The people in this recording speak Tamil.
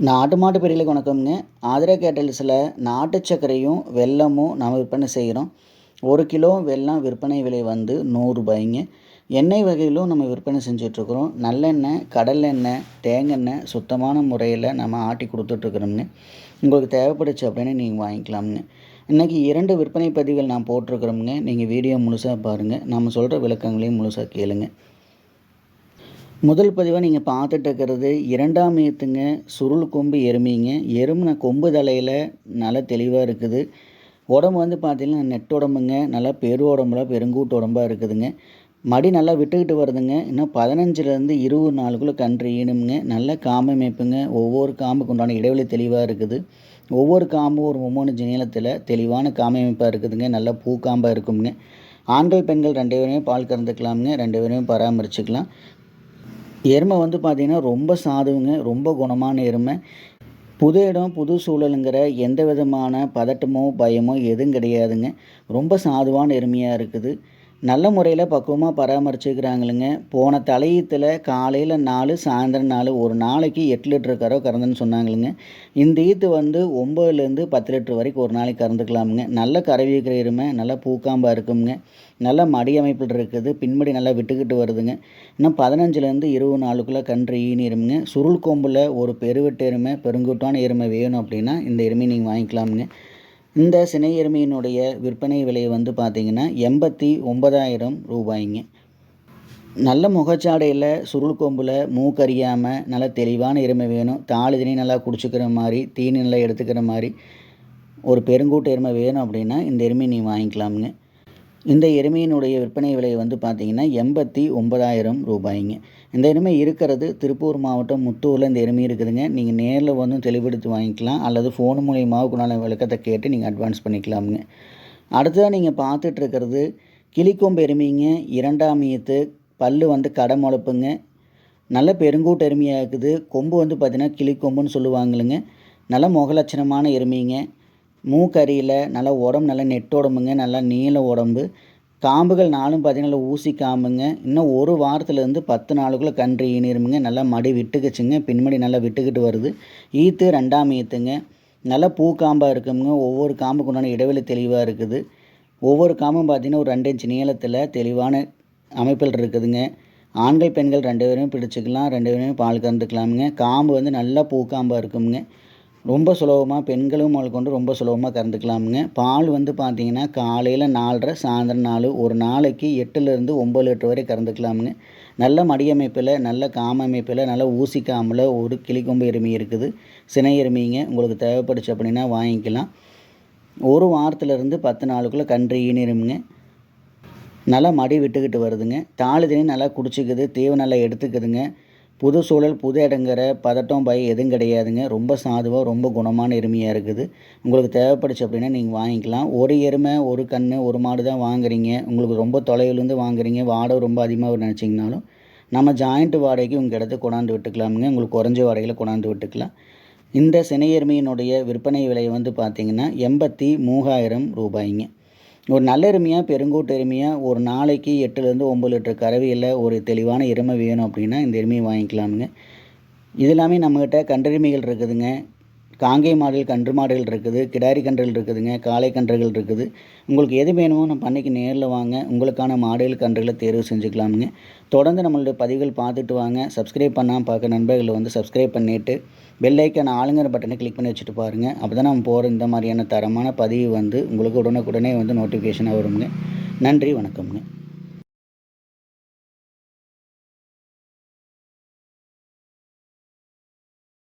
நாட்டு மாட்டு பெரியலுக்கு வணக்கம்ங்க ஆதிரா கேட்டல்ஸில் நாட்டு சர்க்கரையும் வெல்லமும் நாம் விற்பனை செய்கிறோம் ஒரு கிலோ வெல்லம் விற்பனை விலை வந்து நூறுரூபாய்ங்க எண்ணெய் வகையிலும் நம்ம விற்பனை செஞ்சிட்ருக்குறோம். நல்லெண்ணெய் கடலெண்ணெய் தேங்காய் சுத்தமான முறையில் நம்ம ஆட்டி கொடுத்துட்ருக்குறோம்ங்க உங்களுக்கு தேவைப்படுச்சு அப்படின்னு நீங்கள் வாங்கிக்கலாம்ங்க இன்றைக்கி இரண்டு விற்பனை பதிவுகள் நான் போட்டிருக்கிறோம்ங்க நீங்கள் வீடியோ முழுசாக பாருங்கள் நம்ம சொல்கிற விளக்கங்களையும் முழுசாக கேளுங்கள் முதல் பதிவாக நீங்கள் பார்த்துட்டு இருக்கிறது இரண்டாம் ஏத்துங்க சுருள் கொம்பு எருமைங்க. எருமை கொம்பு தலையில் நல்லா தெளிவாக இருக்குது. உடம்பு வந்து பார்த்திங்கன்னா நெட் உடம்புங்க நல்லா பெரு உடம்புல பெருங்கூட்டு உடம்பாக இருக்குதுங்க. மடி நல்லா விட்டுக்கிட்டு வருதுங்க. இன்னும் பதினஞ்சுலேருந்து இருபது நாளுக்குள்ளே கன்று ஈனுங்க நல்ல காம்பு அமைப்புங்க ஒவ்வொரு காம்புக்கு உண்டான இடைவெளி தெளிவாக இருக்குது. ஒவ்வொரு காம்பும் ஒரு மும்மூணு நீளத்தில் தெளிவான காம்பு அமைப்பாக இருக்குதுங்க. நல்லா பூக்காம்பாக இருக்குங்க ஆண்கள் பெண்கள் ரெண்டு பேரையும் பால் கறந்துக்கலாமுங்க. ரெண்டு பேரையும் பராமரிச்சுக்கலாம். எருமை வந்து பார்த்திங்கன்னா ரொம்ப சாதுவுங்க ரொம்ப குணமான எருமை. புது இடம் புது சூழலுங்கிற எந்த விதமான பதட்டமோ பயமோ எதுவும் கிடையாதுங்க. ரொம்ப சாதுவான எருமையாக இருக்குது. நல்ல முறையில் பக்குவமாக பராமரிச்சுக்கிறாங்களுங்க. போன தலையீத்தில் காலையில் நாலு சாயந்தரம் நாலு ஒரு நாளைக்கு எட்டு லிட்டர் கறவை கறந்துன்னு சொன்னாங்களுங்க. இந்த ஈத்து வந்து ஒம்பதுலேருந்து பத்து லிட்டர் வரைக்கும் ஒரு நாளைக்கு கறந்துக்கலாமுங்க. நல்ல கறவி இருக்கிற எருமை நல்லா பூக்காம்பாக இருக்குங்க நல்ல மடி அமைப்பில் இருக்குது பின்படி நல்லா விட்டுக்கிட்டு வருதுங்க. இன்னும் பதினஞ்சுலேருந்து இருபது நாளுக்குள்ளே கன்று ஈனிருமுங்க. சுருள் கொம்பில் ஒரு பெருவெட்டு எருமை பெருங்குட்டான எருமை வேணும் அப்படின்னா இந்த எருமை நீங்கள் வாங்கிக்கலாமுங்க. இந்த சினை எருமையினுடைய விற்பனை விலை வந்து பார்த்திங்கன்னா எண்பத்தி ஒன்பதாயிரம் ரூபாய்ங்க. நல்ல முகச்சாடையில் சுருள் கொம்பில் மூக்கறியாமல் நல்ல தெளிவான எருமை வேணும். தாலி நல்லா குடிச்சிக்கிற மாதிரி தீனி நல்லா எடுத்துக்கிற மாதிரி ஒரு பெருங்கூட்டு எருமை வேணும் அப்படின்னா இந்த எருமை நீ வாங்கிக்கலாமுங்க. இந்த எருமையினுடைய விற்பனை விலை வந்து பார்த்திங்கன்னா எண்பத்தி ஒன்பதாயிரம் ரூபாய்ங்க. இந்த எருமை இருக்கிறது திருப்பூர் மாவட்டம் முத்தூரில் இந்த எருமை இருக்குதுங்க. நீங்கள் நேரில் வந்து தெளிவெடுத்து வாங்கிக்கலாம். அல்லது ஃபோன் மூலியமாக விளக்கத்தை கேட்டு நீங்கள் அட்வான்ஸ் பண்ணிக்கலாமுங்க. அடுத்ததாக நீங்கள் பார்த்துட்டு இருக்கிறது கிளிக்கொம்பு எருமைங்க. இரண்டாம் ஈத்து பல் வந்து கடை முளப்புங்க. நல்ல பெருங்கூட்டு எருமையாக இருக்குது. கொம்பு வந்து பார்த்திங்கன்னா கிளிக்கொம்புன்னு சொல்லுவாங்களுங்க. நல்ல முகலட்சணமான எருமைங்க. மூக்கறியில் நல்லா உடம்பு நல்லா நெட் உடம்புங்க நல்லா நீள உடம்பு. காம்புகள் நாளும் பார்த்திங்கன்னா நல்லா ஊசி காம்புங்க. இன்னும் ஒரு வாரத்துலேருந்து பத்து நாளுக்குள்ளே கன்று ஈனிருமுங்க. நல்லா மடி விட்டுக்குச்சுங்க. பின்மடி நல்லா விட்டுக்கிட்டு வருது. ஈத்து ரெண்டாம் ஈத்துங்க. நல்லா பூ காம்பாக இருக்குங்க ஒவ்வொரு காம்புக்கு உண்டான இடைவெளி தெளிவாக இருக்குது. ஒவ்வொரு காம்பும் பார்த்திங்கன்னா ஒரு ரெண்டு இன்ச் நீளத்தில் தெளிவான அமைப்பில் இருக்குதுங்க. ஆண்கள் பெண்கள் ரெண்டு பேருமே பிடிச்சிக்கலாம். ரெண்டு பேருமே பால் கறந்துக்கலாமுங்க. காம்பு வந்து நல்லா பூக்காம்பாக இருக்குங்க ரொம்ப சுலபமாக பெண்களும் கொண்டு ரொம்ப சுலபமாக கறந்துக்கலாமுங்க. பால் வந்து பார்த்தீங்கன்னா காலையில் நாலரை சாயந்தரம் நாலு ஒரு நாளைக்கு எட்டுலேருந்து ஒம்பது லிட்டர் வரை கறந்துக்கலாமுங்க. நல்ல மடியமைப்பில் நல்ல காம அமைப்பில் நல்ல ஊசிக்காமல் ஒரு கிளிக்கொம்பு எருமி இருக்குது. சினை எருமைங்க உங்களுக்கு தேவைப்படுச்சு அப்படின்னா வாங்கிக்கலாம். ஒரு வாரத்துலேருந்து பத்து நாளுக்குள்ளே கன்று ஈனிருமுங்க நல்லா மடி விட்டுக்கிட்டு வருதுங்க. தாலி நல்லா குடிச்சிக்குது தீவு நல்லா எடுத்துக்குதுங்க. புது சூழல் புது இடங்கிற பதட்டம் பய எதுவும் கிடையாதுங்க. ரொம்ப சாதுவாக ரொம்ப குணமான எருமையாக இருக்குது. உங்களுக்கு தேவைப்படுச்சு அப்படின்னா நீங்கள் வாங்கிக்கலாம். ஒரு எருமை ஒரு கண் ஒரு மாடு தான் வாங்குறீங்க. உங்களுக்கு ரொம்ப தொலைவிலேருந்து வாங்குறீங்க. வாடகை ரொம்ப அதிகமாக நினச்சிங்கனாலும் நம்ம ஜாயிண்ட் வாடகைக்கு உங்கள் இடத்த கொண்டாந்து விட்டுக்கலாமுங்க. உங்களுக்கு குறைஞ்ச வாடகையில் கொண்டாந்து விட்டுக்கலாம். இந்த சினை எருமையினுடைய விற்பனை விலை வந்து பார்த்திங்கன்னா எண்பத்தி மூவாயிரம் ரூபாய்ங்க. ஒரு நல்ல எருமையாக பெருங்கூட்டு எருமையாக ஒரு நாளைக்கு எட்டுலேருந்து ஒம்பது லிட்டர் கறவையில் ஒரு தெளிவான எருமை வேணும் அப்படின்னா இந்த எருமையை வாங்கிக்கலாமுங்க. இது எல்லாமே நம்மக்கிட்ட கன்றெருமைகள் இருக்குதுங்க. காங்கை மாடல் கன்று மாடல் இருக்குது கிடாரி கன்றுகள் இருக்குதுங்க காளை கன்றுகள் இருக்குது. உங்களுக்கு எது வேணுமோ நம்ம பண்ணிக்கு நேரில் வாங்க உங்களுக்கான மாடல் கன்றுகளை தேர்வு செஞ்சுக்கலாமுங்க. தொடர்ந்து நம்மளுடைய பதிவுகள் பார்த்துட்டு வாங்க. சப்ஸ்கிரைப் பண்ணால் பார்க்க நண்பர்களை வந்து சப்ஸ்கிரைப் பண்ணிவிட்டு பெல்லைக்கான ஆளுங்கிற பட்டனை கிளிக் பண்ணி வச்சுட்டு பாருங்கள் அப்போ தான் நம்ம போகிற இந்த மாதிரியான தரமான பதிவு வந்து உங்களுக்கு உடனுக்குடனே வந்து நோட்டிஃபிகேஷனாக வருங்க. நன்றி வணக்கம்ங்க.